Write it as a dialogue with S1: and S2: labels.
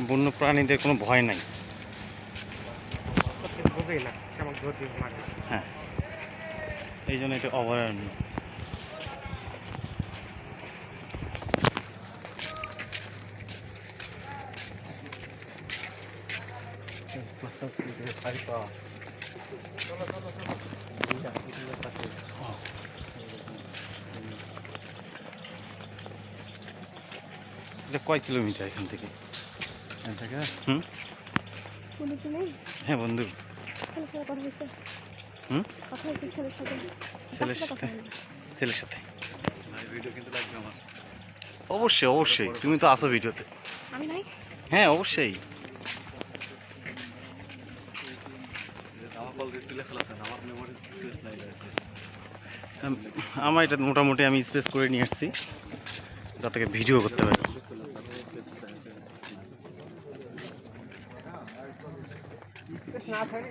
S1: বন্য প্রাণীদের কোনো ভয় নাই। হ্যাঁ। এই জন্য এটা অভয়ারণ্য। কয় কিলোমিটার এখান থেকে? হুম? হ্যাঁ বন্ধু। হুম?
S2: সাথে?
S1: ছেলের সাথে। অবশ্যই অবশ্যই। তুমি তো আসো ভিডিওতে। হ্যাঁ অবশ্যই। আমার এটা মোটামুটি আমি স্পেস করে নিয়ে আসছি যাতে ভিডিও করতে পারি। कृष्णा खड़ी